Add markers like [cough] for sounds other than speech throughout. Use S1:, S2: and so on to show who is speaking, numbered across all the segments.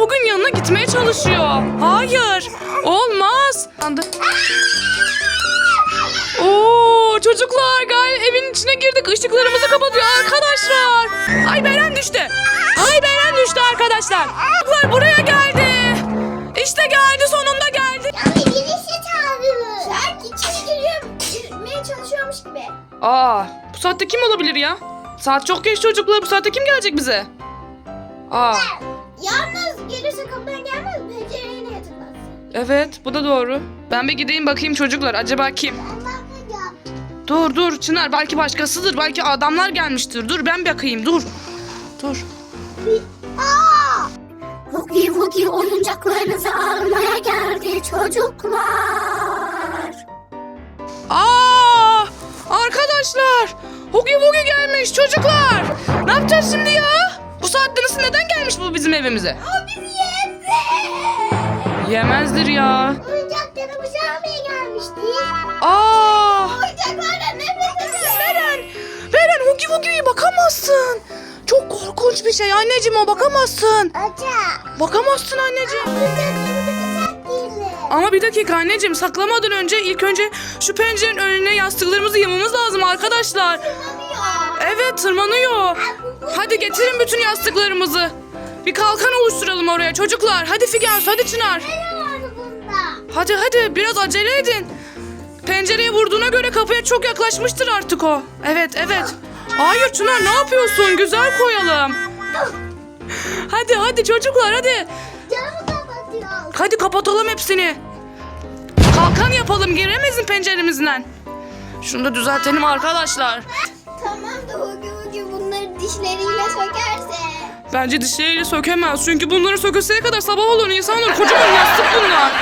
S1: Bugün yanına gitmeye çalışıyor. Hayır. Olmaz. Oo çocuklar gel evin içine girdik. Işıklarımızı kapatıyor arkadaşlar. Ay Beren düştü. Ay Beren düştü arkadaşlar. Çocuklar buraya geldi. İşte geldi sonunda geldi.
S2: Ya bir girişi çağırıyor. Sanki içeri giriyor, girmeye çalışıyormuş gibi.
S1: Aa bu saatte kim olabilir ya? Saat çok geç çocuklar. Bu saatte kim gelecek bize? Aa
S2: Yalnız gelirse kapıdan gelmez, pencereye ne tıklarsın?
S1: evet bu da doğru. Ben bir gideyim bakayım çocuklar. Acaba kim? Dur dur Çınar belki başkasıdır. Belki adamlar gelmiştir. Dur ben bakayım dur. Dur.
S2: Aa!
S3: Hugi Hugi oyuncaklarınızı almaya geldi çocuklar.
S1: Aa! Arkadaşlar! Hugi Hugi gelmiş çocuklar. Ne yapacağız şimdi ya? Bu saatte nasıl neden gelmiş bu bizim evimize?
S2: O bizi yedi.
S1: Yemezdir ya.
S2: Oyuncaklarımızı almaya gelmişti.
S1: Aa!
S2: Oyuncaklardan nefret ediyorum.
S1: Beren! Beren Hugi Hugi'ye bakamazsın. Çok korkunç bir şey anneciğim o bakamazsın.
S2: Aca.
S1: Bakamazsın anneciğim. Ama bir dakika anneciğim saklamadan önce ilk önce şu pencerenin önüne yastıklarımızı yamamız lazım arkadaşlar.
S2: Tırmanıyor.
S1: Evet tırmanıyor. Hadi getirin bütün yastıklarımızı. Bir kalkan oluşturalım oraya çocuklar. Hadi Figen hadi Çınar.
S2: Ne vardı bunda?
S1: Hadi hadi biraz acele edin. Pencereye vurduğuna göre kapıya çok yaklaşmıştır artık o. Evet evet. Hayır Çınar ne yapıyorsun? Güzel koyalım. Hadi hadi çocuklar hadi.
S2: Camı.
S1: Hadi kapatalım hepsini. Kalkan yapalım giremezsin penceremizden. Şunu da düzeltelim arkadaşlar.
S2: Dişleriyle sökerse.
S1: Bence dişleriyle sökemez. Çünkü bunları sökeseye kadar sabah olur. İnsanlar kocaman yastık bunlar.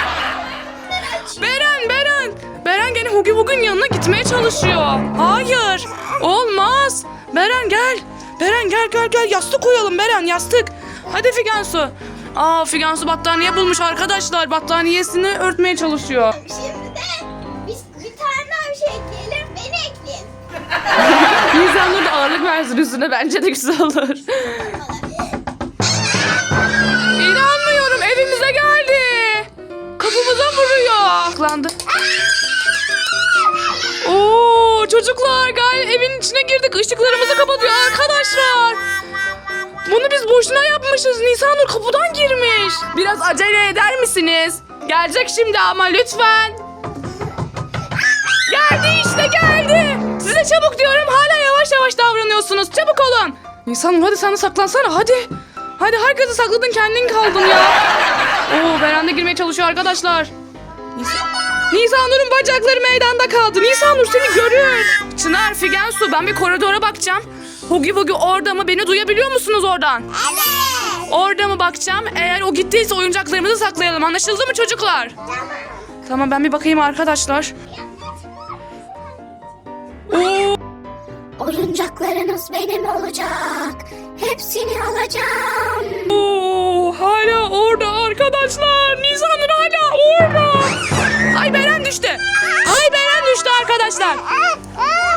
S1: Beren, Beren. Beren gene Hugi Bugün yanına gitmeye çalışıyor. Hayır. Olmaz. Beren gel. Beren gel gel gel. Yastık koyalım Beren yastık. Hadi Figensu. Aa Figensu battaniye bulmuş arkadaşlar. Battaniyesini örtmeye çalışıyor.
S2: Şimdi de biz bir tane daha bir şey ekleyelim. Beni ekleyin. [laughs]
S1: Ağırlık versin üstüne. Bence de güzel olur. İnanmıyorum evimize geldi. Kapımıza vuruyor. Aklandı. Oo çocuklar gel evin içine girdik. Işıklarımızı kapatıyor arkadaşlar. Bunu biz boşuna yapmışız. Nisanur kapıdan girmiş. Biraz acele eder misiniz? Gelecek şimdi ama lütfen. Geldi işte geldi. Size çabuk diyorum hala davranıyorsunuz. Çabuk olun. Nisanur hadi sen de saklansana hadi. Hadi herkesi sakladın kendin kaldın ya. [laughs] Oo veranda girmeye çalışıyor arkadaşlar. Nisan... Nisanur'un bacakları meydanda kaldı. Nisanur seni görür. Çınar, Figen, Su ben bir koridora bakacağım. Hugi Hugi orada mı? Beni duyabiliyor musunuz oradan? Orada mı bakacağım? Eğer o gittiyse oyuncaklarımızı saklayalım. Anlaşıldı mı çocuklar? Tamam ben bir bakayım arkadaşlar. Oo,
S3: Oyuncaklarınız benim olacak. Hepsini alacağım.
S1: oo, hala orada arkadaşlar. Nisanur hala orada. Ay Beren düştü. Ay Beren düştü arkadaşlar.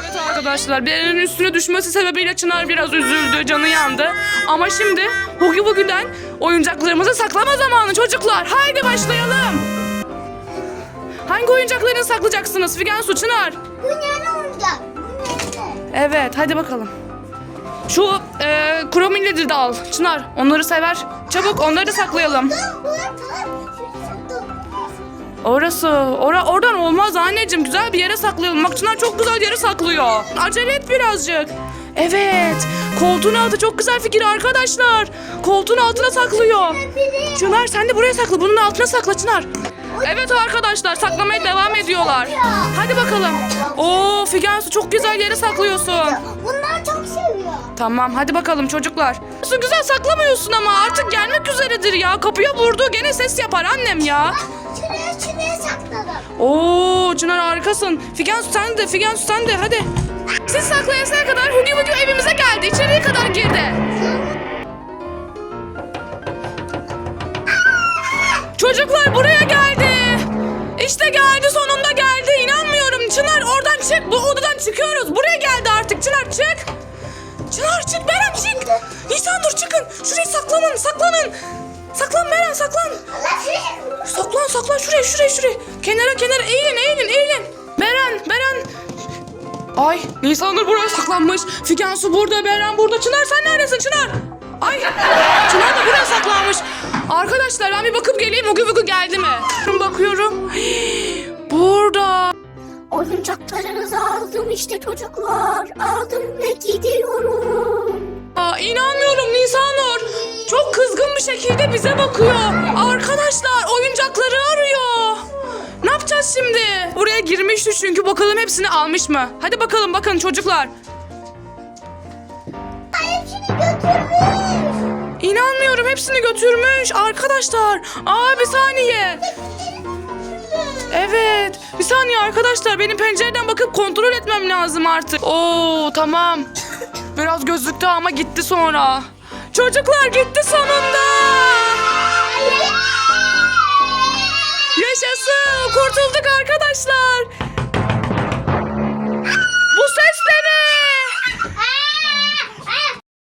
S1: Evet arkadaşlar Beren'in üstüne düşmesi sebebiyle Çınar biraz üzüldü, canı yandı. Ama şimdi Hugi Bugi'den oyuncaklarımızı saklama zamanı çocuklar. Haydi başlayalım. Hangi oyuncaklarını saklayacaksınız Figen Su Çınar?
S2: Bu ne oyuncak?
S1: Evet hadi bakalım. Şu e, kromilleri de al Çınar. Onları sever. Çabuk onları da saklayalım. Orası. Ora, oradan olmaz anneciğim. Güzel bir yere saklayalım. Bak Çınar çok güzel yere saklıyor. Acele et birazcık. Evet. Koltuğun altı çok güzel fikir arkadaşlar. Koltuğun altına saklıyor. Çınar sen de buraya sakla. Bunun altına sakla Çınar. Evet arkadaşlar saklamaya devam ediyorlar. Hadi bakalım. Oo Figen Su çok güzel yere saklıyorsun.
S2: Bunlar çok seviyor.
S1: Tamam hadi bakalım çocuklar. Su güzel saklamıyorsun ama artık gelmek üzeredir ya. Kapıya vurdu gene ses yapar annem ya.
S2: Şuraya şuraya sakladım.
S1: Oo Çınar harikasın. Figen Su sen de Figen Su sen de hadi. Siz saklayasaya kadar Hugi Hugi evimize geldi. İçeriye kadar girdi. Çınar oradan çık. Bu odadan çıkıyoruz. Buraya geldi artık. Çınar çık. Çınar çık. Beren çık. Nisan dur çıkın. Şuraya saklanın saklanın. Saklan Beren saklan. Saklan saklan şuraya şuraya şuraya. Kenara kenara eğilin eğilin eğilin. Beren Beren. Ay Nisanur buraya saklanmış. Figen Su burada Beren burada. Çınar sen neredesin Çınar? Ay Çınar da buraya saklanmış. Arkadaşlar ben bir bakıp geleyim. Ugu Vugu geldi mi? Bakıyorum. Burada.
S3: Oyuncaklarınızı aldım işte çocuklar. Aldım ve gidiyorum.
S1: Aa, inanmıyorum Nisanur. Çok kızgın bir şekilde bize bakıyor. Arkadaşlar oyuncakları arıyor. Ne yapacağız şimdi? Buraya girmişti çünkü bakalım hepsini almış mı? Hadi bakalım bakın çocuklar.
S2: hepsini götürmüş.
S1: İnanmıyorum hepsini götürmüş arkadaşlar. Aa bir saniye. Bir saniye arkadaşlar benim pencereden bakıp kontrol etmem lazım artık. Oo tamam. Biraz gözüktü ama gitti sonra. Çocuklar gitti sonunda.